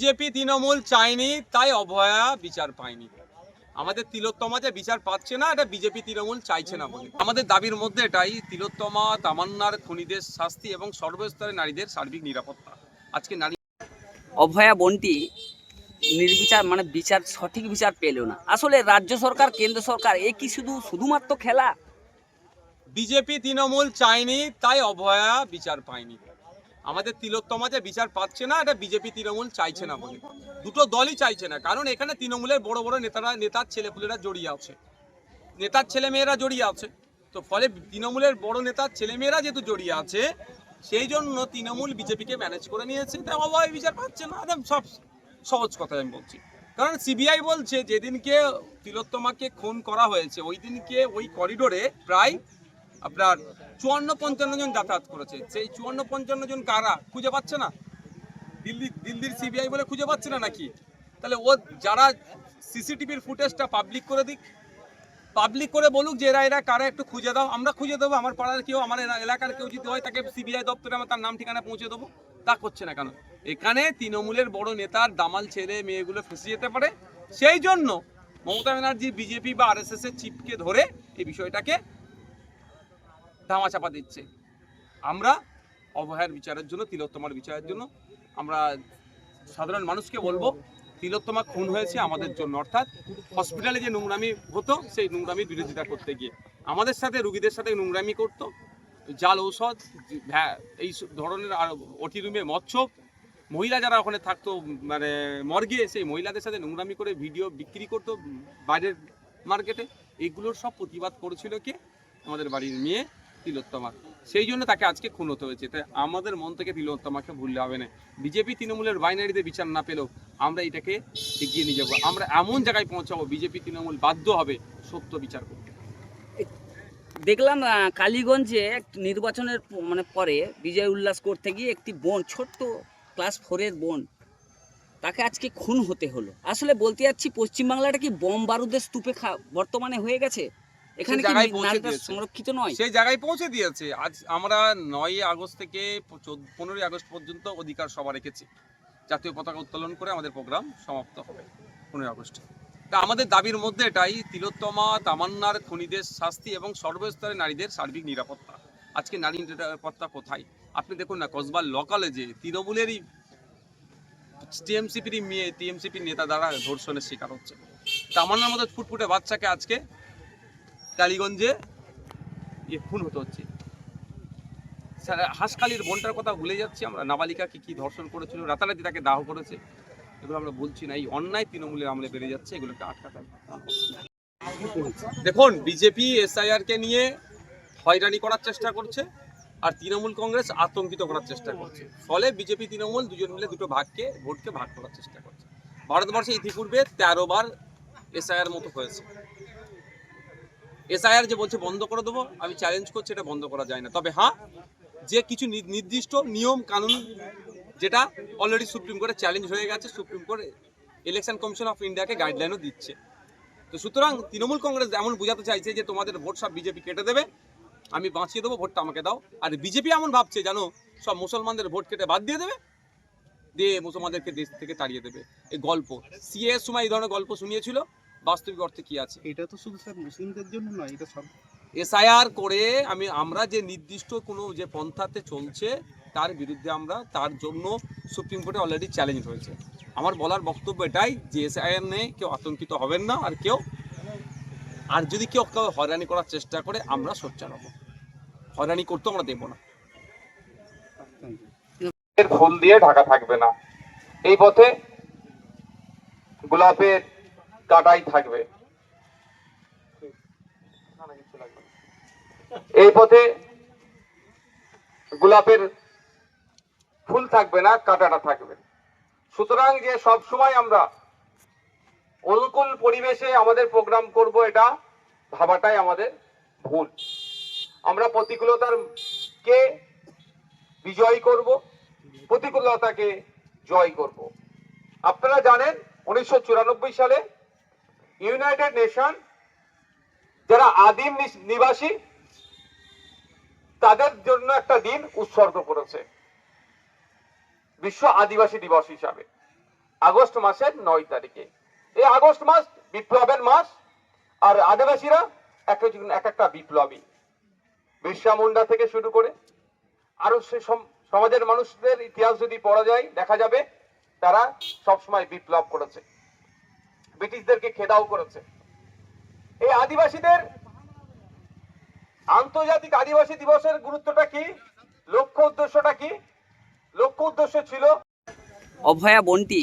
BJP Trinamool চায়নি তাই অভয়া বিচার পায়নি। আমাদের তিলোত্তমা যে বিচার পাচ্ছে না এটা বিজেপি তৃণমূল চাইছে না বলে। আমাদের দাবির মধ্যে এটাই তিলোত্তমা তামান্নার খুনিদের শাস্তি এবং সর্বস্তরে নারীদের সার্বিক নিরাপত্তা। আজকে নারী অভয়া বনটি নির্বিচার মানে বিচার সঠিক বিচার পেল না। আসলে রাজ্য সরকার কেন্দ্র সরকার এ কি শুধু শুধুমাত্র খেলা? বিজেপি তৃণমূল চায়নি তাই অভয়া বিচার পায়নি। আমাদের তিলোত্তমা যে বিচার পাচ্ছে না, এটা বিজেপি তৃণমূল চাইছে না বলে। দুটো দলই চাইছে না, কারণ এখানে তৃণমূলের বড় বড় নেতারা, নেতার ছেলেপুলেরা জড়িয়ে আছে। নেতার ছেলেমেয়েরা জড়িয়ে আছে। তো ফলে তৃণমূলের বড় নেতার ছেলেমেয়েরা যেহেতু জড়িয়ে আছে, সেই জন্য তৃণমূল বিজেপিকে ম্যানেজ করে নিয়েছে। তাই অভয় বিচার পাচ্ছে না, একদম সব সহজ কথা আমি বলছি। কারণ সিবিআই বলছে, যেদিনকে তিলোত্তমাকে খুন করা হয়েছে ওই দিনকে ওই করিডোরে প্রায় আপনার চুয়ান্ন পঞ্চান্ন জন যাতায়াত করেছে। সেই চুয়ান্ন পঞ্চান্ন জন কারা? খুঁজে পাচ্ছে না? দিল্লি, দিল্লির সিবিআই বলে খুঁজে পাচ্ছে না নাকি? তাহলে ও যারা সিসিটিভির ফুটেজটা পাবলিক করে দিক। পাবলিক করে বলুক যে এরা এরা, কারা একটু খুঁজে দাও। আমরা খুঁজে দেবো, আমার পাড়ার কেউ, আমার এলাকার কেউ যদি হয়, তাকে সিবিআই দপ্তরে আমার তার নাম ঠিকানা পৌঁছে দেবো। তা করছে না কেন? এখানে তৃণমূলের বড় নেতার দামাল ছেড়ে মেয়েগুলো ফেঁসে যেতে পারে। সেই জন্য মমতা ব্যানার্জি বিজেপি বা আরএসএস এর চিপকে ধরে এই বিষয়টাকে ধামাচাপা দিচ্ছে। আমরা অবহেয়ার বিচারের জন্য, তিলোত্তমার বিচারের জন্য, আমরা সাধারণ মানুষকে বলব, তিলোত্তমা খুন হয়েছে আমাদের জন্য, অর্থাৎ হসপিটালে যে নোংরামি হতো, সেই নোংরামির বিরোধিতা করতে গিয়ে। আমাদের সাথে, রুগীদের সাথে নোংরামি করতো, জাল ঔষধ ভ্যা- এই ধরনের আর ওটি রুমে মৎস্য। মহিলা যারা ওখানে থাকতো মানে মর্গে, সেই মহিলাদের সাথে নোংরামি করে ভিডিও বিক্রি করতো, বাইরের মার্কেটে। এইগুলোর সব প্রতিবাদ করেছিল কে? আমাদের বাড়ির মেয়ে তিলোত্তমা সেই জন্য তাকে আজকে খুন হতে হয়েছে। তাই আমাদের মন থেকে তিলোত্তমাকে ভুললে হবে না। বিজেপি তৃণমূলের বাইনারিতে বিচার না পেলেও আমরা এটাকে এগিয়ে নিয়ে যাব। আমরা এমন জায়গায় পৌঁছাবো, বিজেপি তৃণমূল বাধ্য হবে সত্য বিচার করতে। দেখলাম কালীগঞ্জে নির্বাচনের মানে পরে বিজয় উল্লাস করতে গিয়ে একটি বোন, ছোট্ট ক্লাস ফোরের বোন, তাকে আজকে খুন হতে হলো। আসলে বলতে যাচ্ছি, পশ্চিমবাংলাটা কি বোম বারুদের স্তূপে খা- বর্তমানে হয়ে গেছে? এখানে কি জায়গায় পৌঁছে দিয়েছে। সংরক্ষিত নয়? সেই জায়গায় পৌঁছে দিয়েছে। আজ আমরা নয় আগস্ট থেকে পনেরোই আগস্ট পর্যন্ত অধিকার সভা রেখেছি। জাতীয় পতাকা উত্তোলন করে আমাদের প্রোগ্রাম সমাপ্ত হবে পনেরোই আগস্টে। তা আমাদের দাবির মধ্যে এটাই তিলোত্তমা তামান্নার খুনিদের শাস্তি এবং সর্বস্তরের নারীদের সার্বিক নিরাপত্তা। আজকে নারী নিরাপত্তা কোথায়? আপনি দেখুন না কসবার লোকালে যে তৃণমূলেরই টিএমসিপির মেয়ে টিএমসিপির নেতা দ্বারা ধর্ষণের শিকার হচ্ছে। তামান্নার মতো ফুটফুটে বাচ্চাকে আজকে কালীগঞ্জে ইয়ে খুন হতে হচ্ছে। স্যার, হাঁসখালির বোনটার কথা ভুলে যাচ্ছি আমরা। নাবালিকাকে কি ধর্ষণ করেছিল রাতারাতি তাকে দাহ করেছে এগুলো আমরা বলছি না। এই অন্যায় তৃণমূলের আমলে বেড়ে যাচ্ছে এগুলোকে আটকাতে। দেখুন বিজেপি এসআইআর কে নিয়ে হয়রানি করার চেষ্টা করছে আর তৃণমূল কংগ্রেস আতঙ্কিত করার চেষ্টা করছে। ফলে বিজেপি তৃণমূল দুজন মিলে দুটো ভাগকে ভোটকে ভাগ করার চেষ্টা করছে। ভারতবর্ষে ইতিপূর্বে তেরো বার এসআইআর মতো হয়েছে। এসআইআর যে বলছে বন্ধ করে দেবো, আমি চ্যালেঞ্জ করছি এটা বন্ধ করা যায় না। তবে হ্যাঁ যে কিছু নির্দিষ্ট নিয়ম, কানুন, যেটা অলরেডি সুপ্রিম কোর্টে চ্যালেঞ্জ হয়ে গেছে supreme court election commission of ইন্ডিয়াকে গাইডলাইনও দিচ্ছে। তো সুতরাং তৃণমূল কংগ্রেস এমন বোঝাতে চাইছে যে তোমাদের ভোট সব বিজেপি কেটে দেবে, আমি বাঁচিয়ে দেবো, ভোটটা আমাকে দাও। আর বিজেপি এমন ভাবছে জানো সব মুসলমানদের ভোট কেটে বাদ দিয়ে দেবে, দিয়ে মুসলমানদেরকে দেশ থেকে তাড়িয়ে দেবে। এই গল্প সিএ সময় এই ধরনের গল্প শুনিয়েছিল বাস্তবিক অর্থে কি আছে? এটা তো শুধু স্যার মুসলিমদের জন্য নয় এটা সব এসআইআর করে আমি আমরা যে নির্দিষ্ট কোনো যে পন্থাতে চলছে তার বিরুদ্ধে আমরা তার জন্য সুপ্রিম কোর্টে অলরেডি চ্যালেঞ্জ হয়েছে। আমার বলার বক্তব্য এটাই যে এসআইআর নিয়ে কেউ আতঙ্কিত হবেন না আর কেউ আর যদি কেউ কেউ হয়রানি করার চেষ্টা করে আমরা সোচ্চার হব। হয়রানি করতে আমরা দেবো না। ফুল দিয়ে ঢাকা থাকবে না। এই পথে গোলাপের কাটাই থাকবে। এই পথে গোলাপের ফুল থাকবে না, কাটাটা থাকবে। সুতরাং যে সব সময় আমরা অনুকূল পরিবেশে আমাদের প্রোগ্রাম করব, এটা ভাবাটাই আমাদের ভুল। আমরা প্রতিকূলতার কে বিজয় করব? প্রতিকূলতাকে জয় করব। আপনারা জানেন, উনিশশো চুরানব্বই সালে ইউনাইটেড নেশন যারা আদিম নিবাসী, তাদের জন্য একটা দিন উৎসর্গ করেছে। বিশ্ব আদিবাসী দিবস হিসাবে। আগস্ট মাসের নয় তারিখে। এই আগস্ট মাস বিপ্লবের মাস, আর আদিবাসীরা এক এক একটা বিপ্লবী। বিরসা মুন্ডা থেকে শুরু করে আরও সে সম- সমাজের মানুষদের ইতিহাস যদি পড়া যায়, দেখা যাবে তারা সবসময় বিপ্লব করেছে। ব্রিটিশদেরকে খেদাও করেছে। এই আদিবাসীদের আন্তর্জাতিক আদিবাসী দিবসের গুরুত্বটা কি? লক্ষ্য উদ্দেশ্যটা কি? লক্ষ্য উদ্দেশ্য ছিল অভয়া বনটি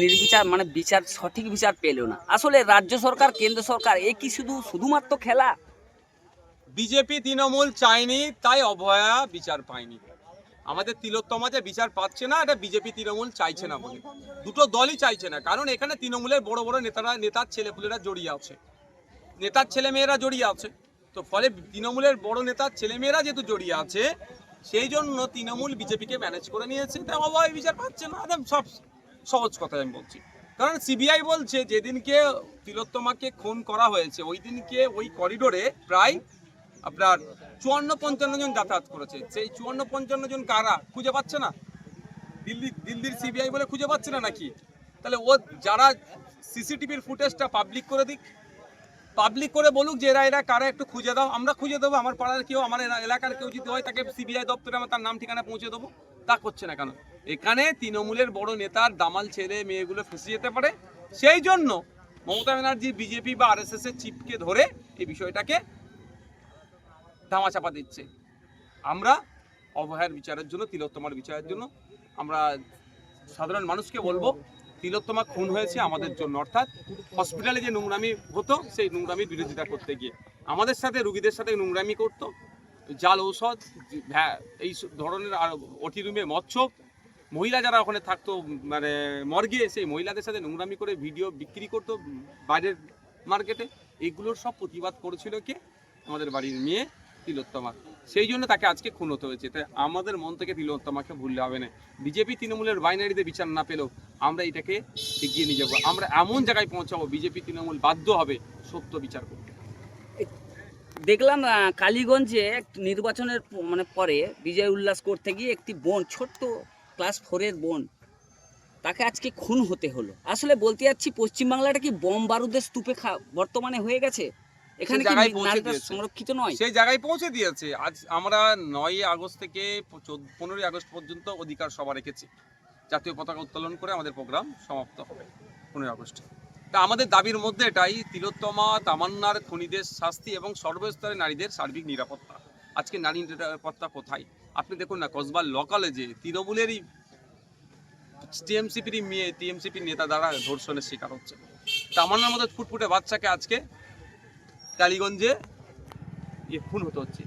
নির্বিচার মানে বিচার সঠিক বিচার পেল না। আসলে রাজ্য সরকার কেন্দ্র সরকার এ কি শুধু শুধুমাত্র খেলা? বিজেপি তৃণমূল চায়নি তাই অভয়া বিচার পায়নি। আমাদের তিলোত্তমা যে বিচার পাচ্ছে না, এটা বিজেপি তৃণমূল চাইছে না বলে। দুটো দলই চাইছে না, কারণ এখানে তৃণমূলের বড় বড় নেতারা, নেতার ছেলেপুলেরা জড়িয়ে আছে। নেতার ছেলেমেয়েরা জড়িয়ে আছে। তো ফলে তৃণমূলের বড় নেতার ছেলেমেয়েরা যেহেতু জড়িয়ে আছে, সেই জন্য তৃণমূল বিজেপিকে ম্যানেজ করে নিয়েছে। অভয় বিচার পাচ্ছে না, একদম সব সহজ কথা আমি বলছি। কারণ সিবিআই বলছে, যেদিনকে তিলোত্তমাকে খুন করা হয়েছে ওই দিনকে ওই করিডোরে প্রায় আপনার চুয়ান্ন পঞ্চান্ন জন যাতায়াত করেছে। সেই চুয়ান্ন পঞ্চান্ন জন কারা? খুঁজে পাচ্ছে না? দিল্লি, দিল্লির সিবিআই বলে খুঁজে পাচ্ছে না নাকি? তাহলে ও যারা সিসিটিভির ফুটেজটা পাবলিক করে দিক। পাবলিক করে বলুক যে এরা এরা কারা একটু খুঁজে দাও। আমরা খুঁজে দেবো, আমার পাড়ার কেউ, আমার এলা- এলাকার কেউ যদি হয়, তাকে সিবিআই দপ্তরে আমার তার নাম, ঠিকানা পৌঁছে দেবো। তা করছে না কেন? এখানে তৃণমূলের বড় নেতার দামাল ছেলে, মেয়েগুলো ফেসে যেতে পারে। সেই জন্য মমতা ব্যানার্জি বিজেপি বা আরএসএস এর চিপকে ধরে এই বিষয়টাকে ধামাচাপা দিচ্ছে। আমরা অবহের বিচারের জন্য, তিলোত্তমার বিচারের জন্য, আমরা সাধারণ মানুষকে বলব, তিলোত্তমা খুন হয়েছে আমাদের জন্য। অর্থাৎ হসপিটালে যে নোংরামি হতো, সেই নোংরামির বিরোধিতা করতে গিয়ে। আমাদের সাথে, রুগীদের সাথে নোংরামি করতো। জাল ঔষধ এই ধরনের আর ওটি রুমে মৎস্য। মহিলা যারা ওখানে থাকতো মানে মর্গে, সেই মহিলাদের সাথে নোংরামি করে ভিডিও বিক্রি করতো বাইরের মার্কেটে। এগুলোর সব প্রতিবাদ করেছিল কে? আমাদের বাড়ির মেয়ে তিলোত্তমা। সেই জন্য তাকে আজকে খুন হতে হয়েছে। তাই আমাদের মন থেকে তিলোত্তমাকে ভুললে হবে না। বিজেপি তৃণমূলের বাইনারিতে বিচার না পেলেও আমরা এটাকে এগিয়ে নিয়ে যাব। আমরা এমন জায়গায় পৌঁছাবো, বিজেপি তৃণমূল বাধ্য হবে সত্য বিচার করতে। দেখলাম কালীগঞ্জে নির্বাচনের মানে পরে বিজয় উল্লাস করতে গিয়ে একটি বোন, ছোট্ট ক্লাস ফোরের বোন, তাকে আজকে খুন হতে হলো। আসলে বলতে যাচ্ছি, পশ্চিমবাংলাটা কি বোম বারুদের স্তূপে খা- বর্তমানে হয়ে গেছে? এখানে জায়গায় পৌঁছে দিয়েছে। সংরক্ষিত নয়? সেই জায়গায় পৌঁছে দিয়েছে। আজ আমরা নয় আগস্ট থেকে পনেরোই আগস্ট পর্যন্ত অধিকার সভা রেখেছি। জাতীয় পতাকা উত্তোলন করে আমাদের প্রোগ্রাম সমাপ্ত হবে পনেরোই আগস্ট। তা আমাদের দাবির মধ্যে এটাই তিলোত্তমা তামান্নার খুনিদের শাস্তি এবং সর্বস্তরের নারীদের সার্বিক নিরাপত্তা। আজকে নারী নিরাপত্তা কোথায়? আপনি দেখুন না কসবার লোকালে যে তৃণমূলেরই টিএমসিপির মেয়ে টিএমসিপির নেতা দ্বারা ধর্ষণের শিকার হচ্ছে। তামান্নার মতো ফুটফুটে বাচ্চাকে আজকে টালিগঞ্জে ইয়ে খুন হতে হচ্ছে।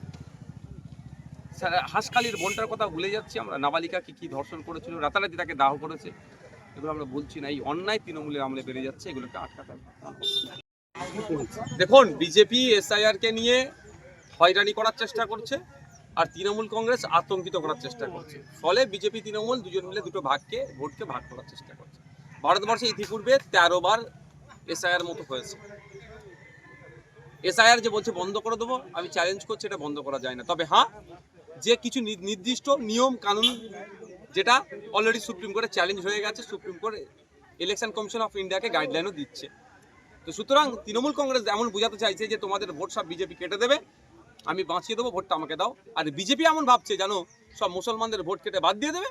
হাঁসখালির বোনটার কথা ভুলে যাচ্ছি আমরা। নাবালিকাকে কি ধর্ষণ করেছিল, রাতারাতি তাকে দাহ করেছে, এগুলো আমরা বলছি না। এই অন্যায় তৃণমূলের আমলে বেড়ে যাচ্ছে, এগুলোকে আটকাতে দেখুন, বিজেপি এসআইআর কে নিয়ে হয়রানি করার চেষ্টা করছে, আর তৃণমূল কংগ্রেস আতঙ্কিত করার চেষ্টা করছে। ফলে বিজেপি, তৃণমূল দুজন মিলে দুটো ভাগকে, ভোটকে ভাগ করার চেষ্টা করছে। ভারতবর্ষে ইতিপূর্বে তেরো বার এসআইআর মতো হয়েছে। এসআইআর যে বলছে বন্ধ করে দেবো, আমি চ্যালেঞ্জ করছি, এটা বন্ধ করা যায় না। তবে হ্যাঁ যে কিছু নির্দিষ্ট নিয়ম, কানুন যেটা অলরেডি সুপ্রিম কোর্টে চ্যালেঞ্জ হয়ে গেছে, supreme court election commission of ইন্ডিয়াকে গাইডলাইনও দিচ্ছে। তো সুতরাং তৃণমূল কংগ্রেস এমন বোঝাতে চাইছে যে তোমাদের ভোট সব বিজেপি কেটে দেবে, আমি বাঁচিয়ে দেবো, ভোটটা আমাকে দাও। আর বিজেপি এমন ভাবছে জানো সব মুসলমানদের ভোট কেটে বাদ দিয়ে দেবে,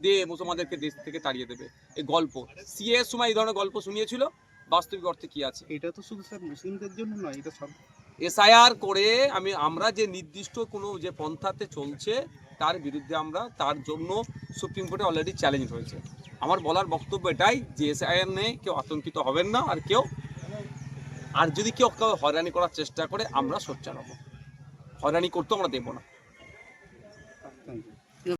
দিয়ে মুসলমানদেরকে দেশ থেকে তাড়িয়ে দেবে। এই গল্প সিএ সময় এই ধরনের গল্প শুনিয়েছিল বাস্তবিক অর্থে কি আছে? এটা তো শুধু স্যার মুসলিমদের জন্য নয় এটা সব এসআইআর করে আমি আমরা যে নির্দিষ্ট কোনো যে পন্থাতে চলছে তার বিরুদ্ধে আমরা তার জন্য সুপ্রিম কোর্টে অলরেডি চ্যালেঞ্জ হয়েছে। আমার বলার বক্তব্য এটাই যে এসআইআর নেই কেউ আতঙ্কিত হবেন না আর কেউ আর যদি কেউ কেউ হয়রানি করার চেষ্টা করে আমরা সোচ্চার হব। হয়রানি করতেও আমরা দেবো না। Thank you